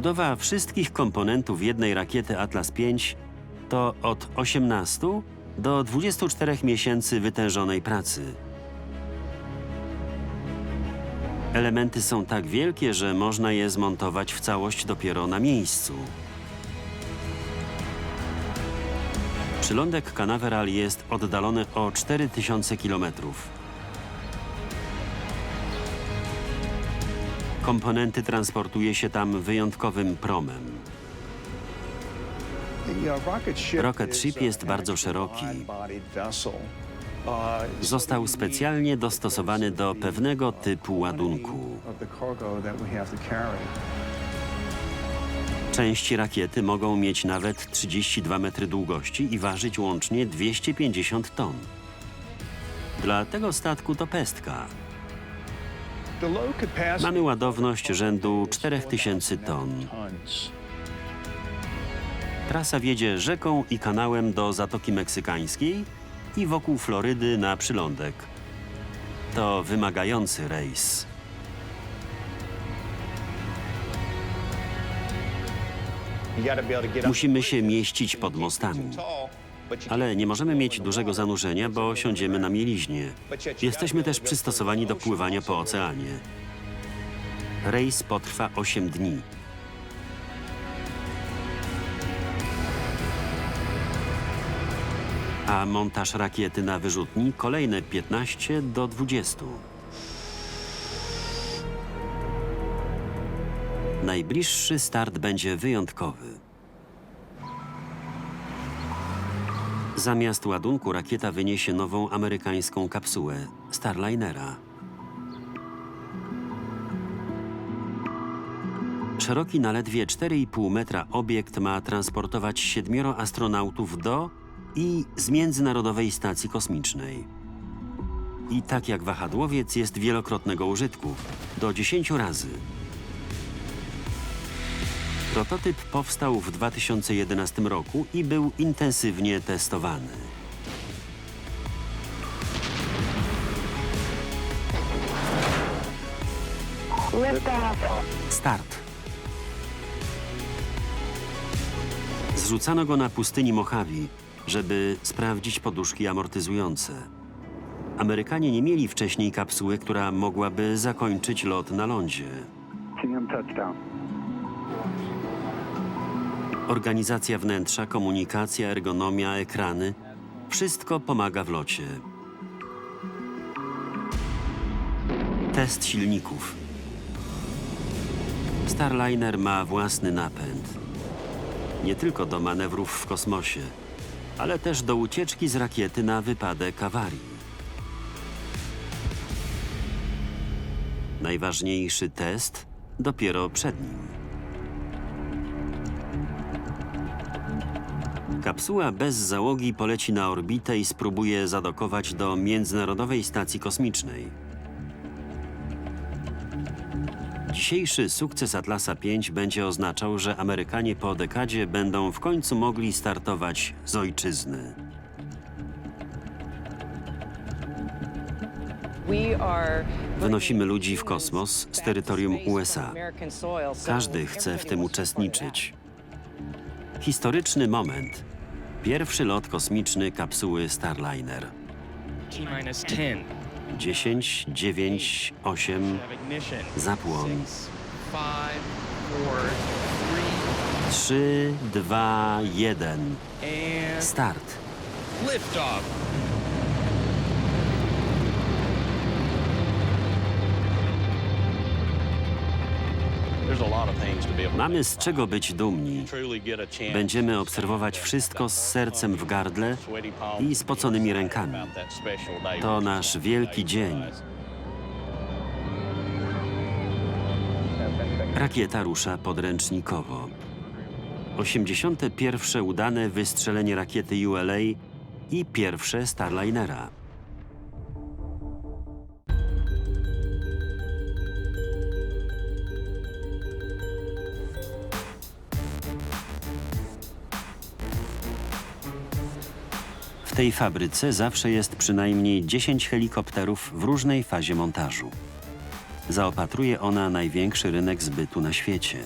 Budowa wszystkich komponentów jednej rakiety Atlas V to od 18 do 24 miesięcy wytężonej pracy. Elementy są tak wielkie, że można je zmontować w całość dopiero na miejscu. Przylądek Canaveral jest oddalony o 4000 kilometrów. Komponenty transportuje się tam wyjątkowym promem. Rocket Ship jest bardzo szeroki. Został specjalnie dostosowany do pewnego typu ładunku. Części rakiety mogą mieć nawet 32 metry długości i ważyć łącznie 250 ton. Dla tego statku to pestka. Mamy ładowność rzędu 4000 ton. Trasa wiedzie rzeką i kanałem do Zatoki Meksykańskiej i wokół Florydy na przylądek. To wymagający rejs. Musimy się mieścić pod mostami. Ale nie możemy mieć dużego zanurzenia, bo siądziemy na mieliźnie. Jesteśmy też przystosowani do pływania po oceanie. Rejs potrwa 8 dni. A montaż rakiety na wyrzutni kolejne 15 do 20. Najbliższy start będzie wyjątkowy. Zamiast ładunku rakieta wyniesie nową amerykańską kapsułę Starlinera. Szeroki na ledwie 4,5 metra obiekt ma transportować siedmioro astronautów do i z Międzynarodowej Stacji Kosmicznej. I tak jak wahadłowiec jest wielokrotnego użytku, do 10 razy. Prototyp powstał w 2011 roku i był intensywnie testowany. Start. Zrzucano go na pustyni Mojave, żeby sprawdzić poduszki amortyzujące. Amerykanie nie mieli wcześniej kapsuły, która mogłaby zakończyć lot na lądzie. Touchdown. Organizacja wnętrza, komunikacja, ergonomia, ekrany wszystko pomaga w locie. Test silników. Starliner ma własny napęd. Nie tylko do manewrów w kosmosie, ale też do ucieczki z rakiety na wypadek awarii. Najważniejszy test dopiero przed nim. Kapsuła bez załogi poleci na orbitę i spróbuje zadokować do Międzynarodowej Stacji Kosmicznej. Dzisiejszy sukces Atlasa V będzie oznaczał, że Amerykanie po dekadzie będą w końcu mogli startować z ojczyzny. Wynosimy ludzi w kosmos z terytorium USA. Każdy chce w tym uczestniczyć. Historyczny moment. Pierwszy lot kosmiczny kapsuły Starliner. T-minus 10. 10, 9, 8, zapłon. 5, 4, 3, 2, 1. 3, and Start. liftoff. Mamy z czego być dumni. Będziemy obserwować wszystko z sercem w gardle i spoconymi rękami. To nasz wielki dzień. Rakieta rusza podręcznikowo. 81. udane wystrzelenie rakiety ULA i pierwsze Starlinera. tej fabryce zawsze jest przynajmniej 10 helikopterów w różnej fazie montażu. Zaopatruje ona największy rynek zbytu na świecie.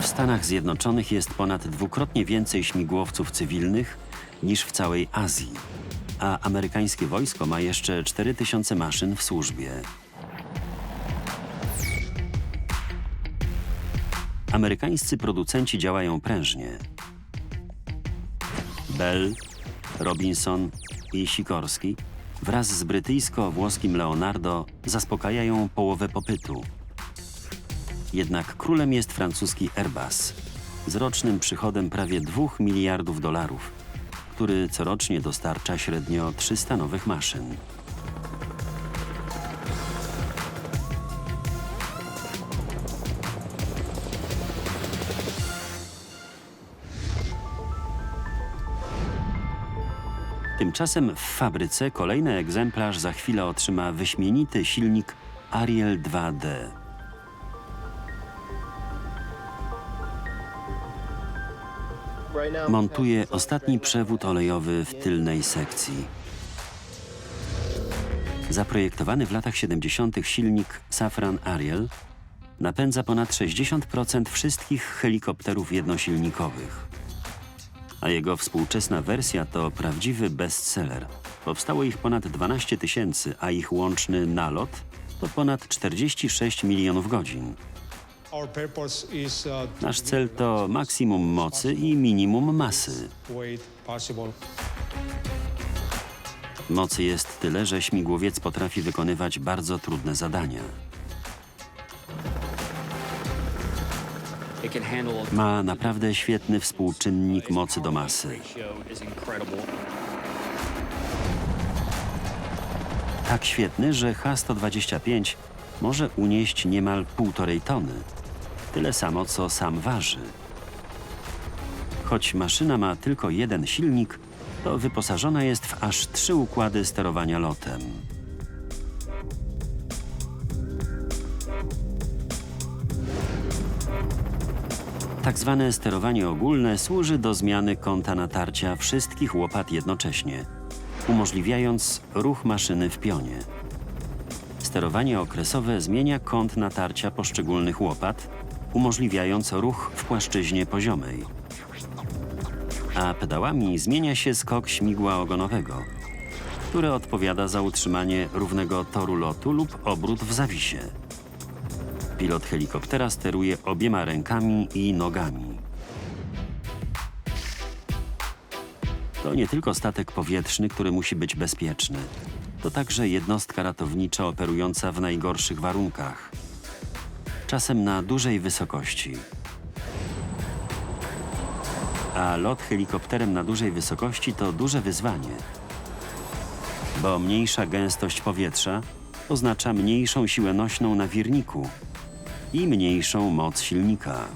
W Stanach Zjednoczonych jest ponad dwukrotnie więcej śmigłowców cywilnych niż w całej Azji a amerykańskie wojsko ma jeszcze 4000 maszyn w służbie. Amerykańscy producenci działają prężnie. Bell, Robinson i Sikorski wraz z brytyjsko-włoskim Leonardo zaspokajają połowę popytu. Jednak królem jest francuski Airbus z rocznym przychodem prawie 2 miliardów dolarów, który corocznie dostarcza średnio 300 nowych maszyn. Tymczasem w fabryce kolejny egzemplarz za chwilę otrzyma wyśmienity silnik Ariel 2D. Montuje ostatni przewód olejowy w tylnej sekcji. Zaprojektowany w latach 70. silnik Safran Ariel napędza ponad 60% wszystkich helikopterów jednosilnikowych. A jego współczesna wersja to prawdziwy bestseller. Powstało ich ponad 12 tysięcy, a ich łączny nalot to ponad 46 milionów godzin. Nasz cel to maksimum mocy i minimum masy. Mocy jest tyle, że śmigłowiec potrafi wykonywać bardzo trudne zadania. Ma naprawdę świetny współczynnik mocy do masy. Tak świetny, że H-125 może unieść niemal półtorej tony. Tyle samo, co sam waży. Choć maszyna ma tylko jeden silnik, to wyposażona jest w aż trzy układy sterowania lotem. Tak zwane sterowanie ogólne służy do zmiany kąta natarcia wszystkich łopat jednocześnie, umożliwiając ruch maszyny w pionie. Sterowanie okresowe zmienia kąt natarcia poszczególnych łopat, umożliwiając ruch w płaszczyźnie poziomej. A pedałami zmienia się skok śmigła ogonowego, które odpowiada za utrzymanie równego toru lotu lub obrót w zawisie. Pilot helikoptera steruje obiema rękami i nogami. To nie tylko statek powietrzny, który musi być bezpieczny. To także jednostka ratownicza operująca w najgorszych warunkach. Czasem na dużej wysokości. A lot helikopterem na dużej wysokości to duże wyzwanie. Bo mniejsza gęstość powietrza oznacza mniejszą siłę nośną na wirniku i mniejszą moc silnika.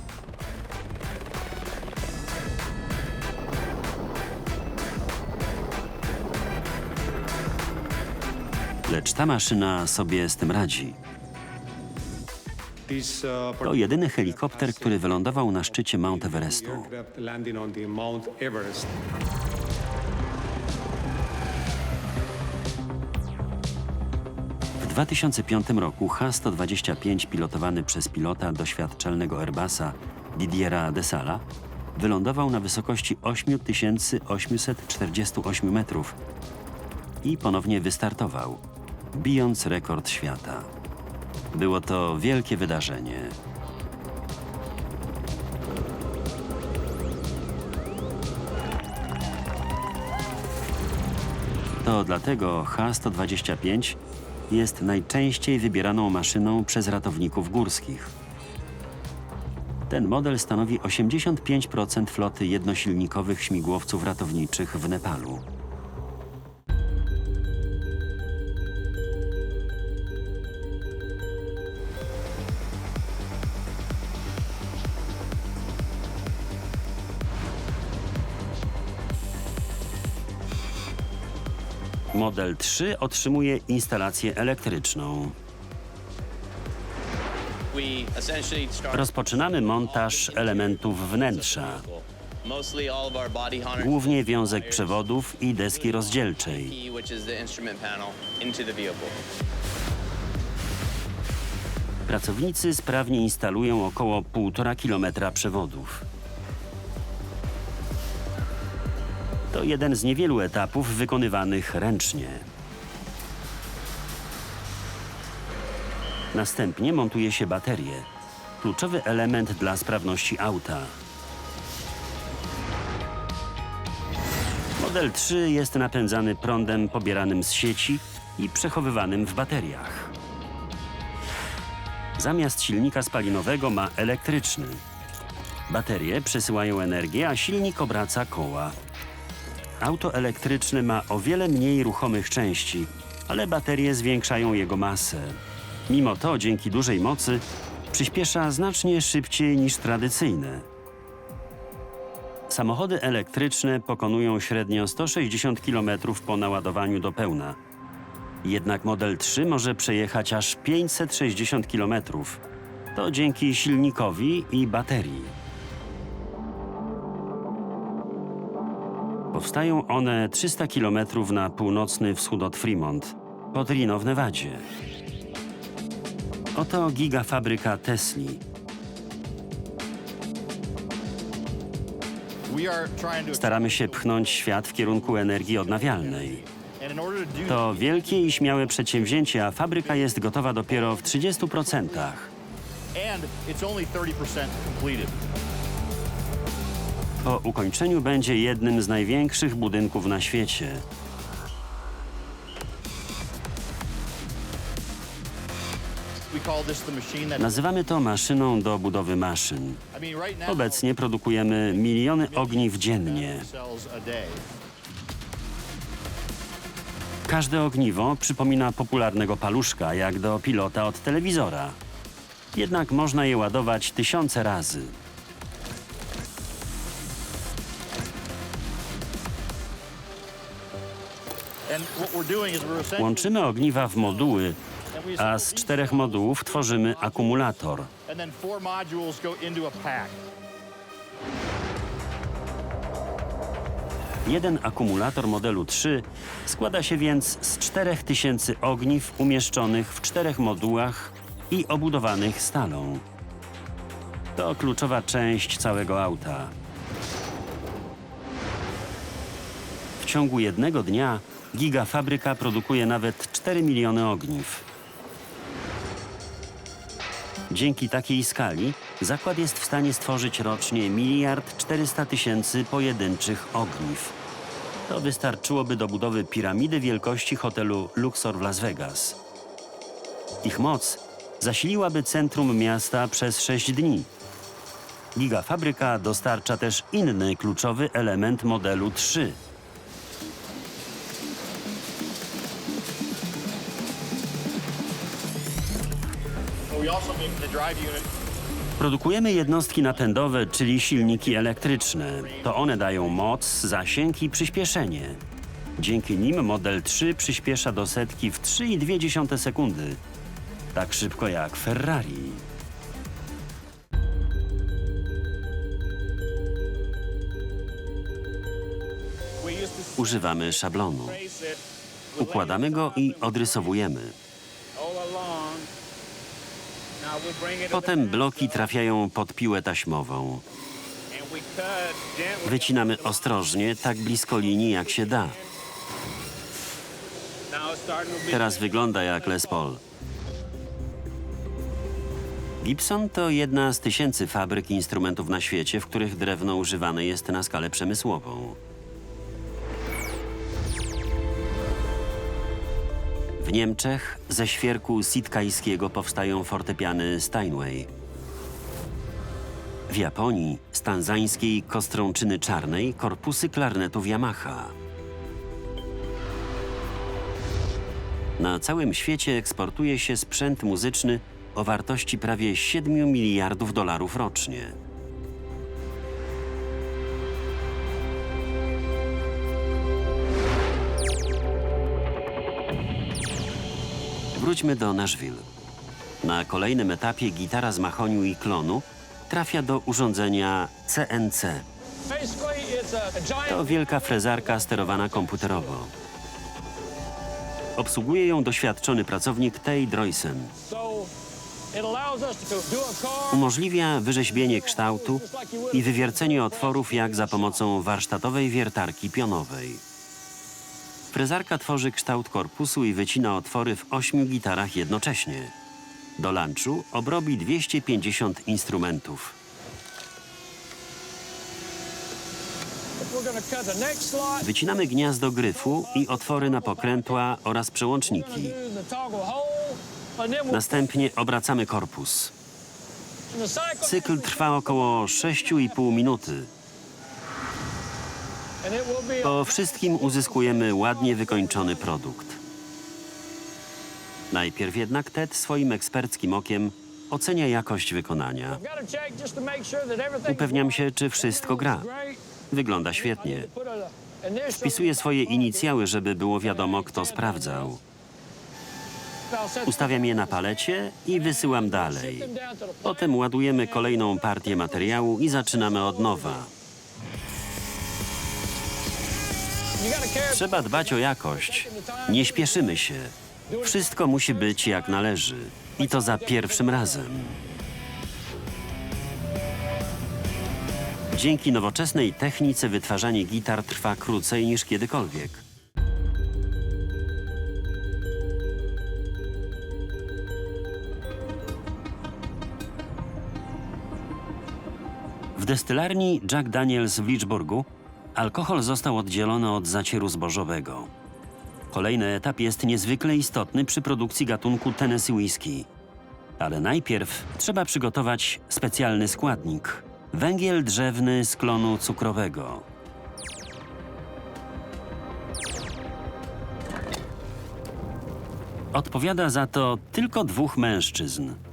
Lecz ta maszyna sobie z tym radzi. To jedyny helikopter, który wylądował na szczycie Mount Everestu. 2005 roku H-125 pilotowany przez pilota doświadczalnego Airbusa Didiera Desala wylądował na wysokości 8848 metrów i ponownie wystartował, bijąc rekord świata. Było to wielkie wydarzenie. To dlatego H-125 jest najczęściej wybieraną maszyną przez ratowników górskich. Ten model stanowi 85% floty jednosilnikowych śmigłowców ratowniczych w Nepalu. Model 3 otrzymuje instalację elektryczną. Rozpoczynamy montaż elementów wnętrza, głównie wiązek przewodów i deski rozdzielczej. Pracownicy sprawnie instalują około 1,5 kilometra przewodów. To jeden z niewielu etapów wykonywanych ręcznie. Następnie montuje się baterię. Kluczowy element dla sprawności auta. Model 3 jest napędzany prądem pobieranym z sieci i przechowywanym w bateriach. Zamiast silnika spalinowego ma elektryczny. Baterie przesyłają energię, a silnik obraca koła. Auto elektryczne ma o wiele mniej ruchomych części, ale baterie zwiększają jego masę. Mimo to, dzięki dużej mocy, przyspiesza znacznie szybciej niż tradycyjne. Samochody elektryczne pokonują średnio 160 km po naładowaniu do pełna. Jednak Model 3 może przejechać aż 560 km. To dzięki silnikowi i baterii. Powstają one 300 km na północny wschód od Fremont, pod Reno w Nevadzie. Oto gigafabryka Tesli. Staramy się pchnąć świat w kierunku energii odnawialnej. To wielkie i śmiałe przedsięwzięcie, a fabryka jest gotowa dopiero w 30%. and it's only 30% completed. Po ukończeniu będzie jednym z największych budynków na świecie. Nazywamy to maszyną do budowy maszyn. Obecnie produkujemy miliony ogniw dziennie. Każde ogniwo przypomina popularnego paluszka, jak do pilota od telewizora. Jednak można je ładować tysiące razy. Łączymy ogniwa w moduły, a z czterech modułów tworzymy akumulator. Jeden akumulator modelu 3 składa się więc z 4000 ogniw umieszczonych w czterech modułach i obudowanych stalą. To kluczowa część całego auta. W ciągu jednego dnia gigafabryka produkuje nawet 4 miliony ogniw. Dzięki takiej skali zakład jest w stanie stworzyć rocznie miliard 400 tysięcy pojedynczych ogniw. To wystarczyłoby do budowy piramidy wielkości hotelu Luxor w Las Vegas. Ich moc zasiliłaby centrum miasta przez 6 dni. Gigafabryka dostarcza też inny kluczowy element modelu 3 Produkujemy jednostki napędowe, czyli silniki elektryczne. To one dają moc, zasięg i przyspieszenie. Dzięki nim model 3 przyspiesza do setki w 3,2 sekundy. Tak szybko jak Ferrari. Używamy szablonu. Układamy go i odrysowujemy. Potem bloki trafiają pod piłę taśmową. Wycinamy ostrożnie, tak blisko linii jak się da. Teraz wygląda jak Les Paul. Gibson to jedna z tysięcy fabryk instrumentów na świecie, w których drewno używane jest na skalę przemysłową. W Niemczech ze świerku sitkajskiego powstają fortepiany Steinway. W Japonii z tanzańskiej kostrączyny czarnej korpusy klarnetów Yamaha. Na całym świecie eksportuje się sprzęt muzyczny o wartości prawie 7 miliardów dolarów rocznie. Wróćmy do Nashville. Na kolejnym etapie gitara z mahoniu i klonu trafia do urządzenia CNC. To wielka frezarka sterowana komputerowo. Obsługuje ją doświadczony pracownik Tej Droysen. Umożliwia wyrzeźbienie kształtu i wywiercenie otworów jak za pomocą warsztatowej wiertarki pionowej. Frezarka tworzy kształt korpusu i wycina otwory w ośmiu gitarach jednocześnie. Do lunchu obrobi 250 instrumentów. Wycinamy gniazdo gryfu i otwory na pokrętła oraz przełączniki. Następnie obracamy korpus. Cykl trwa około 6,5 minuty. Po wszystkim uzyskujemy ładnie wykończony produkt. Najpierw jednak Ted swoim eksperckim okiem ocenia jakość wykonania. Upewniam się, czy wszystko gra. Wygląda świetnie. Wpisuję swoje inicjały, żeby było wiadomo, kto sprawdzał. Ustawiam je na palecie i wysyłam dalej. Potem ładujemy kolejną partię materiału i zaczynamy od nowa. Trzeba dbać o jakość. Nie śpieszymy się. Wszystko musi być jak należy. I to za pierwszym razem. Dzięki nowoczesnej technice wytwarzanie gitar trwa krócej niż kiedykolwiek. W destylarni Jack Daniels w Lichburgu alkohol został oddzielony od zacieru zbożowego. Kolejny etap jest niezwykle istotny przy produkcji gatunku Tennessee Whisky. Ale najpierw trzeba przygotować specjalny składnik węgiel drzewny z klonu cukrowego. Odpowiada za to tylko dwóch mężczyzn.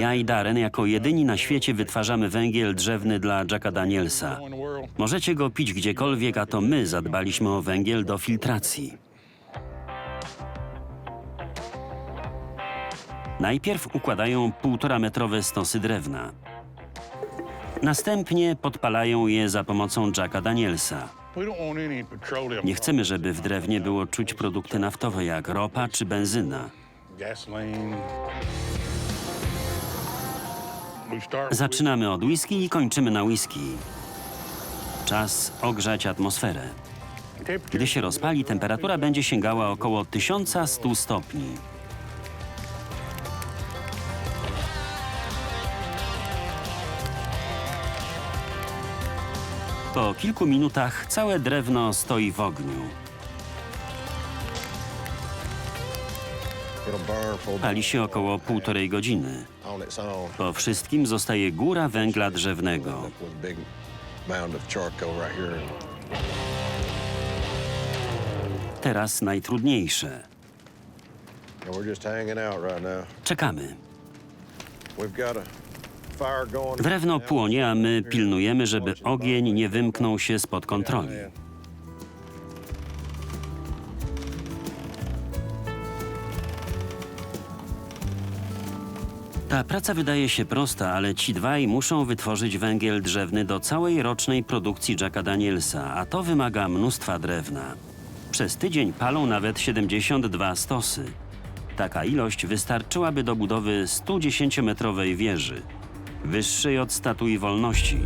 Ja i Darren jako jedyni na świecie wytwarzamy węgiel drzewny dla Jacka Danielsa. Możecie go pić gdziekolwiek, a to my zadbaliśmy o węgiel do filtracji. Najpierw układają półtora metrowe stosy drewna. Następnie podpalają je za pomocą Jacka Danielsa. Nie chcemy, żeby w drewnie było czuć produkty naftowe jak ropa czy benzyna. Zaczynamy od whisky i kończymy na whisky. Czas ogrzać atmosferę. Gdy się rozpali, temperatura będzie sięgała około 1100 stopni. Po kilku minutach całe drewno stoi w ogniu. Pali się około półtorej godziny. Po wszystkim zostaje góra węgla drzewnego. Teraz najtrudniejsze. Czekamy. Drewno płonie, a my pilnujemy, żeby ogień nie wymknął się spod kontroli. Ta praca wydaje się prosta, ale ci dwaj muszą wytworzyć węgiel drzewny do całej rocznej produkcji Jacka Danielsa, a to wymaga mnóstwa drewna. Przez tydzień palą nawet 72 stosy. Taka ilość wystarczyłaby do budowy 110-metrowej wieży, wyższej od Statui Wolności.